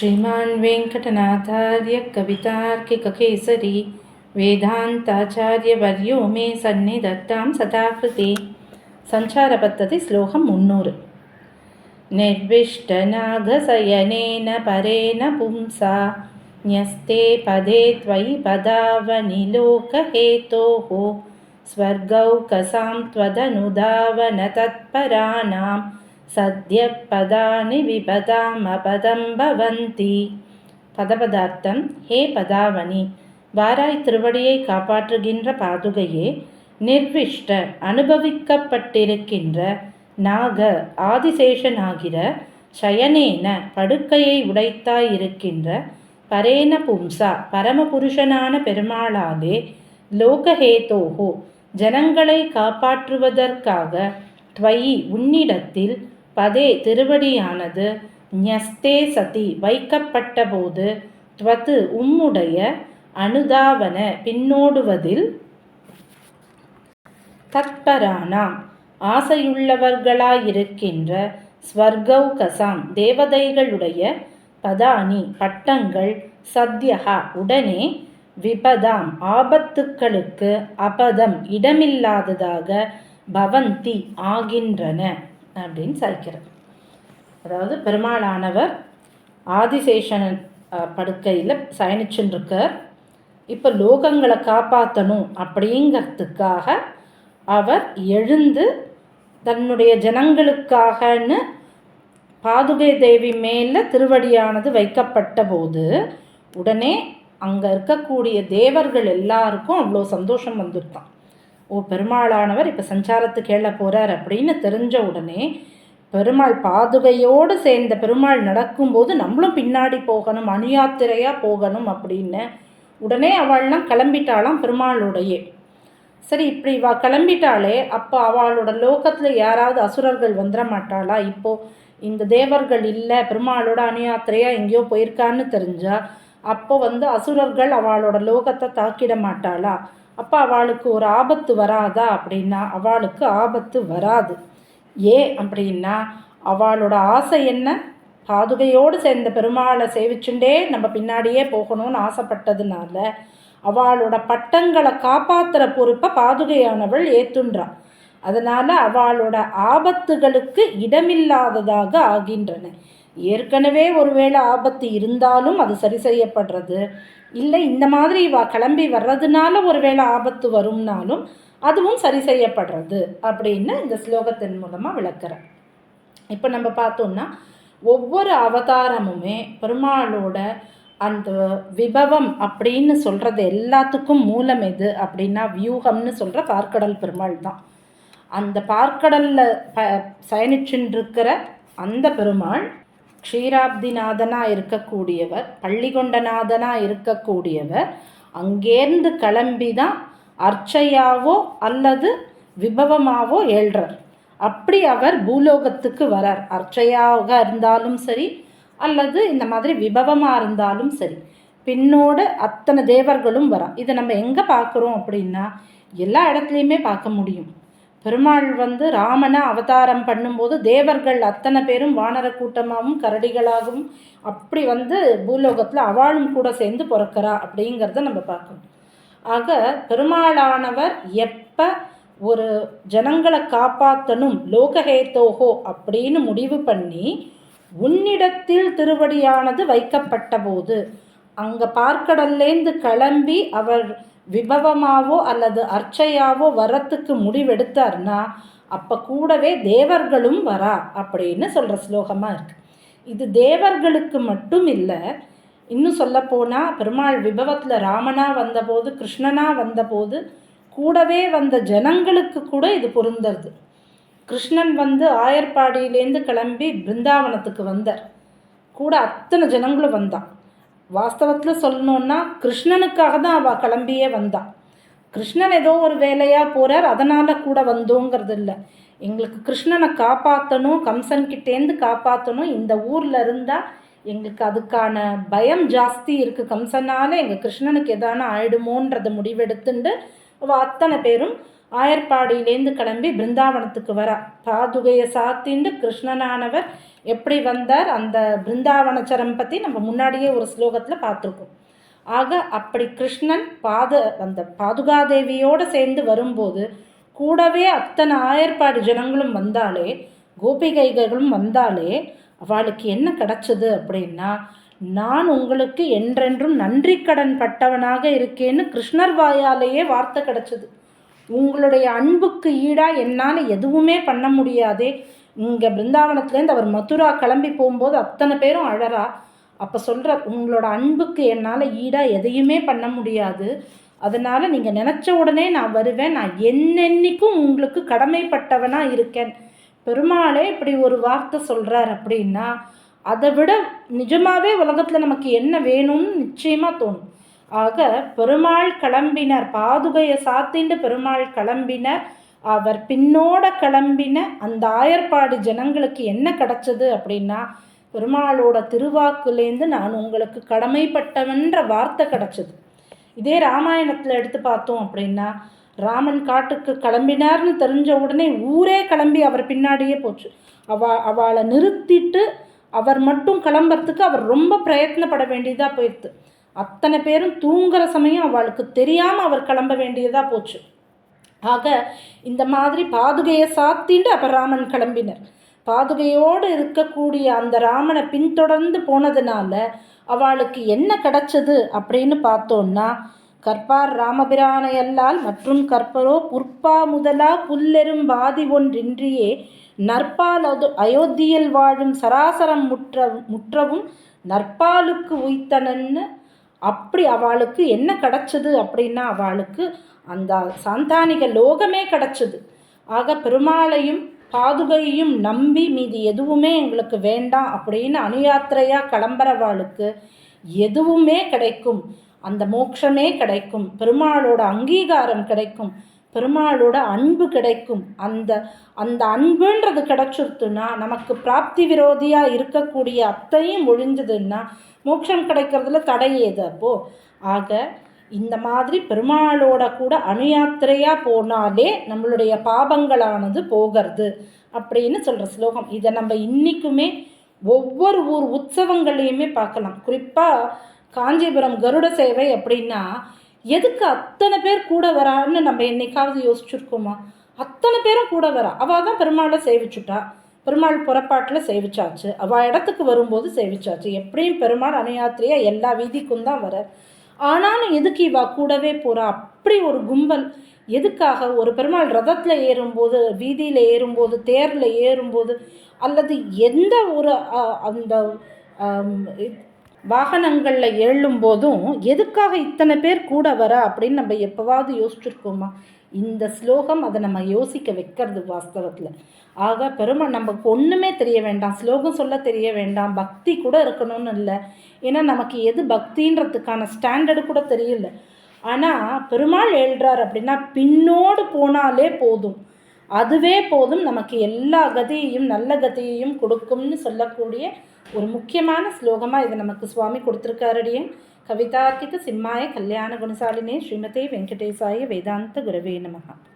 श्रीमान् वेङ्कटनाथार्य कवितार्किककेसरी वेदान्ताचार्यवर्यो मे सन्निधत्तां सदा कृते सञ्चारपद्धति श्लोकं मुन्नूरु निर्विष्टनागशयनेन परेण पुंसा न्यस्ते पदे त्वयि पदावनिलोकहेतोः स्वर्गौकसां त्वदनुधावन சத்யப்பதானி விபதாம் அபதம் பவந்தி பதபதார்த்தம் ஹே பதாவணி வாராய் திருவடியை காப்பாற்றுகின்ற பாதுகையே நிர்விஷ்ட அனுபவிக்கப்பட்டிருக்கின்ற நாக ஆதிசேஷனாகிற சயனேன படுக்கையை உடைத்தாயிருக்கின்ற பரேன பும்சா பரமபுருஷனான பெருமாளாலே லோகஹேதோஹோ ஜனங்களை காப்பாற்றுவதற்காக துவயி உன்னிடத்தில் பதே திருவடியானது ஞஸ்தே சதி வைக்கப்பட்டபோது துவது உம்முடைய அனுதாவன பின்னோடுவதில் தத்பரானாம் ஆசையுள்ளவர்களாயிருக்கின்ற ஸ்வர்கௌகசாம் தேவதைகளுடைய பதானி பட்டங்கள் சத்யகா உடனே விபதாம். ஆபத்துக்களுக்கு அபதம் இடமில்லாததாக பவந்தி ஆகின்றன. அப்படின்னு சாய்க்கிறார் அதாவது பெருமாளானவர் ஆதிசேஷன் படுக்கையில் சயனிச்சுருக்கார் இப்போ லோகங்களை காப்பாற்றணும் அப்படிங்கிறதுக்காக அவர் எழுந்து தன்னுடைய ஜனங்களுக்காகன்னு பாதுகை தேவி மேலே திருவடியானது வைக்கப்பட்ட போது உடனே அங்கே இருக்கக்கூடிய தேவர்கள் எல்லாருக்கும் அவ்வளோ சந்தோஷம் வந்துருக்கான் ஓ பெருமாளானவர் இப்போ சஞ்சாரத்துக்கு ஏழ போகிறார் அப்படின்னு தெரிஞ்ச உடனே பெருமாள் பாதுகையோடு சேர்ந்த பெருமாள் நடக்கும்போது நம்மளும் பின்னாடி போகணும் அணியாத்திரையாக போகணும் அப்படின்னு உடனே அவள்லாம் கிளம்பிட்டாளாம் பெருமாளுடைய. சரி இப்படி வா கிளம்பிட்டாளே அப்போ அவளோட லோகத்தில் யாராவது அசுரர்கள் வந்துட மாட்டாளா? இப்போது இந்த தேவர்கள் இல்லை பெருமாளோட அணியாத்திரையாக எங்கேயோ போயிருக்கான்னு தெரிஞ்சா அப்போ வந்து அசுரர்கள் அவளோட லோகத்தை தாக்கிட மாட்டாளா? அப்போ அவளுக்கு ஒரு ஆபத்து வராதா அப்படின்னா அவளுக்கு ஆபத்து வராது. ஏன் அப்படின்னா அவளோட ஆசை என்ன? பாதுகையோடு சேர்ந்த பெருமாளை சேவிச்சுண்டே நம்ம பின்னாடியே போகணும்னு ஆசைப்பட்டதுனால அவளோட பட்டங்களை காப்பாற்றுற பொறுப்பை பாதுகையானவள் ஏத்துன்றான் அதனால் அவளோட ஆபத்துகளுக்கு இடமில்லாததாக ஆகின்றன. ஏற்கனவே ஒருவேளை ஆபத்து இருந்தாலும் அது சரி செய்யப்படுறது. இல்லை இந்த மாதிரி வா கிளம்பி வர்றதுனால ஒருவேளை ஆபத்து வரும்னாலும் அதுவும் சரி செய்யப்படுறது அப்படின்னு இந்த ஸ்லோகத்தின் மூலமாக விளக்குறேன் இப்போ நம்ம பார்த்தோம்னா ஒவ்வொரு அவதாரமுமே பெருமாளோட அந்த விபவம் அப்படின்னு சொல்கிறது எல்லாத்துக்கும் மூலம் எது அப்படின்னா வியூகம்னு சொல்கிற பார்க்கடல் பெருமாள் தான். அந்த பார்க்கடலில் ப இருக்கிற அந்த பெருமாள் க்ஷீராப்திநாதனாக இருக்கக்கூடியவர் பள்ளிகொண்டநாதனாக இருக்கக்கூடியவர் அங்கேருந்து கிளம்பி தான் அர்ச்சையாவோ அல்லது விபவமாவோ ஏழ்றார். அப்படி அவர் பூலோகத்துக்கு வரார். அர்ச்சையாக இருந்தாலும் சரி அல்லது இந்த மாதிரி விபவமாக இருந்தாலும் சரி பின்னோடு அத்தனை தேவர்களும் வரா இதை நம்ம எங்கே பார்க்குறோம் அப்படின்னா எல்லா இடத்துலையுமே பார்க்க முடியும். பெருமாள் வந்து ராமனை அவதாரம் பண்ணும்போது தேவர்கள் அத்தனை பேரும் வானர கூட்டமாகவும் கரடிகளாகவும் அப்படி வந்து பூலோகத்தில் அவளும் கூட சேர்ந்து பிறக்கிறா அப்படிங்கிறத நம்ம பார்க்கணும். ஆக பெருமாளானவர் எப்போ ஒரு ஜனங்களை காப்பாற்றணும் லோகஹேத்தோஹோ அப்படின்னு முடிவு பண்ணி உன்னிடத்தில் திருவடியானது வைக்கப்பட்ட போது அங்கே பார்க்கடல்லேருந்து கிளம்பி அவர் விபவமாவோ அல்லது அர்ச்சையாவோ வரத்துக்கு முடிவெடுத்தார்னா அப்போ கூடவே தேவர்களும் வரா அப்படின்னு சொல்கிற ஸ்லோகமாக இருக்குது இது தேவர்களுக்கு மட்டும் இல்லை இன்னும் சொல்லப்போனால் பெருமாள் விபவத்தில் ராமனாக வந்தபோது கிருஷ்ணனாக வந்தபோது கூடவே வந்த ஜனங்களுக்கு கூட இது பொருந்தது கிருஷ்ணன் வந்து ஆயர்பாடியிலேருந்து கிளம்பி பிருந்தாவனத்துக்கு வந்தார். கூட அத்தனை ஜனங்களும் வந்தான். வாஸ்தவத்தில் சொல்லணுன்னா கிருஷ்ணனுக்காக தான் அவள் கிளம்பியே வந்தான் கிருஷ்ணன் ஏதோ ஒரு வேலையாக போகிறார் அதனால் கூட வந்தோங்கிறது இல்லை. எங்களுக்கு கிருஷ்ணனை காப்பாற்றணும் கம்சன்கிட்டேருந்து காப்பாற்றணும் இந்த ஊரில் இருந்தால் எங்களுக்கு அதுக்கான பயம் ஜாஸ்தி இருக்குது கம்சனால் எங்கள் கிருஷ்ணனுக்கு எதான ஆயிடுமோன்றதை முடிவெடுத்துண்டு அவள் அத்தனை பேரும் ஆயர்பாடியிலேருந்து கிளம்பி பிருந்தாவனத்துக்கு வரா. பாதுகையை சாத்திண்டு கிருஷ்ணனானவர் எப்படி வந்தார்? அந்த பிருந்தாவனச்சரம் பற்றி நம்ம முன்னாடியே ஒரு ஸ்லோகத்தில் பார்த்துருக்கோம். ஆக அப்படி கிருஷ்ணன் பாத அந்த பாதுகாதேவியோடு சேர்ந்து வரும்போது கூடவே அத்தனை ஆயர்பாடு ஜனங்களும் வந்தாலே கோபிகைகளும் வந்தாலே அவளுக்கு என்ன கிடச்சிது? அப்படின்னா நான் உங்களுக்கு என்றென்றும் நன்றி கடன் பட்டவனாக இருக்கேன்னு கிருஷ்ணர் வாயாலேயே வார்த்தை கிடச்சிது. உங்களுடைய அன்புக்கு ஈடாக என்னால் எதுவுமே பண்ண முடியாதே. இங்கே பிருந்தாவனத்துலேருந்து அவர் மதுரா கிளம்பி போகும்போது அத்தனை பேரும் அழறா. அப்போ சொல்கிற உங்களோட அன்புக்கு என்னால் ஈடாக எதையுமே பண்ண முடியாது. அதனால் நீங்கள் நினச்ச உடனே நான் வருவேன். நான் என்னென்னைக்கும் உங்களுக்கு கடமைப்பட்டவனாக இருக்கேன். பெருமாளே இப்படி ஒரு வார்த்தை சொல்கிறார் அப்படின்னா அதை விட நிஜமாகவே உலகத்தில் நமக்கு என்ன வேணும்னு நிச்சயமாக தோணும். ஆக பெருமாள் கிளம்பினர். பாதுகையை சாத்திண்டு பெருமாள் கிளம்பினர். அவர் பின்னோட கிளம்பின அந்த ஆயர்பாடு ஜனங்களுக்கு என்ன கிடச்சது அப்படின்னா பெருமாளோட திருவாக்குலேருந்து நான் உங்களுக்கு கடமைப்பட்டவன்ற வார்த்தை கிடச்சிது. இதே ராமாயணத்தில் எடுத்து பார்த்தோம் அப்படின்னா ராமன் காட்டுக்கு கிளம்பினார்னு தெரிஞ்ச உடனே ஊரே கிளம்பி அவர் பின்னாடியே போச்சு. அவ அவளை நிறுத்திட்டு அவர் மட்டும் கிளம்புறதுக்கு அவர் ரொம்ப பிரயத்னப்பட வேண்டியதாக போயிடுது அத்தனை பேரும் தூங்குற சமயம் அவளுக்கு தெரியாமல் அவர் கிளம்ப வேண்டியதாக போச்சு. ஆக இந்த மாதிரி பாதுகையை சாத்திட்டு அப்போ ராமன் கிளம்பினர். பாதுகையோடு இருக்கக்கூடிய அந்த ராமனை பின்தொடர்ந்து போனதுனால அவளுக்கு என்ன கிடைச்சது அப்படின்னு பார்த்தோன்னா கற்பார் ராமபிரானையல்லால் மற்றும் கற்பரோ புற்பா முதலா புல்லெரும் பாதி ஒன்றின்றியே நற்பால் அது அயோத்தியில் வாழும் சராசரம் முற்ற முற்றவும் நற்பாலுக்கு உய்த்தனன்னு அப்படி அவளுக்கு என்ன கிடச்சிது அப்படின்னா அவளுக்கு அந்த சாந்தானிக லோகமே கிடச்சிது. ஆக பெருமாளையும் பாதுகையும் நம்பி மீதி எதுவுமே எங்களுக்கு வேண்டாம் அப்படின்னு அணுயாத்திரையாக கிளம்புறவாளுக்கு எதுவுமே கிடைக்கும். அந்த மோட்சமே கிடைக்கும். பெருமாளோட அங்கீகாரம் கிடைக்கும். பெருமாளோட அன்பு கிடைக்கும். அந்த அந்த அன்புன்றது கிடைச்சிருத்துன்னா நமக்கு பிராப்தி விரோதியாக இருக்கக்கூடிய அத்தையும் ஒழிஞ்சதுன்னா மோட்சம் கிடைக்கிறதுல தடை ஏது அப்போது ஆக இந்த மாதிரி பெருமாளோட கூட அணுயாத்திரையாக போனாலே நம்மளுடைய பாபங்களானது போகிறது அப்படின்னு சொல்கிற ஸ்லோகம். இதை நம்ம இன்றைக்குமே ஒவ்வொரு ஊர் உற்சவங்கள்லையுமே பார்க்கலாம். குறிப்பாக காஞ்சிபுரம் கருட சேவை அப்படின்னா எதுக்கு அத்தனை பேர் கூட வரான்னு நம்ம என்னைக்காவது யோசிச்சிருக்கோமா? அத்தனை பேரும் கூட வரா. அவள் தான் பெருமாளை சேவிச்சுட்டா. பெருமாள் புறப்பாட்டில் சேவிச்சாச்சு. அவள் இடத்துக்கு வரும்போது சேவிச்சாச்சு. எப்படியும் பெருமாள் அணுயாத்திரையாக எல்லா வீதிக்கும் தான் வர. ஆனாலும் எதுக்கு இவா கூடவே போகிறா அப்படி ஒரு கும்பல். எதுக்காக? ஒரு பெருமாள் ரதத்தில் ஏறும்போது வீதியில் ஏறும்போது தேரில் ஏறும்போது அல்லது எந்த ஒரு அந்த வாகனங்களில் எழும் போதும் எதுக்காக இத்தனை பேர் கூட வர அப்படின்னு நம்ம எப்போவாவது யோசிச்சிருக்கோமா? இந்த ஸ்லோகம் அதை நம்ம யோசிக்க வைக்கிறது வாஸ்தவத்தில். ஆக பெருமாள் நமக்கு ஒன்றுமே தெரிய வேண்டாம். ஸ்லோகம் சொல்ல தெரிய வேண்டாம். பக்தி கூட இருக்கணும்னு இல்லை. ஏன்னா நமக்கு எது பக்தின்றதுக்கான ஸ்டாண்டர்டு கூட தெரியல. ஆனால் பெருமாள் எழுறார் அப்படின்னா பின்னோடு போனாலே போதும். அதுவே போதும் நமக்கு எல்லா கதியையும் நல்ல கதியையும் கொடுக்கும்னு சொல்லக்கூடிய ஒரு முக்கியமான ஸ்லோகமாக இதை நமக்கு சுவாமி கொடுத்துருக்காரடியே. கவிதார்க்கிக சிம்மாய கல்யாண குணசாலினே ஸ்ரீமதே வெங்கடேசாய வேதாந்த குரவே நமகா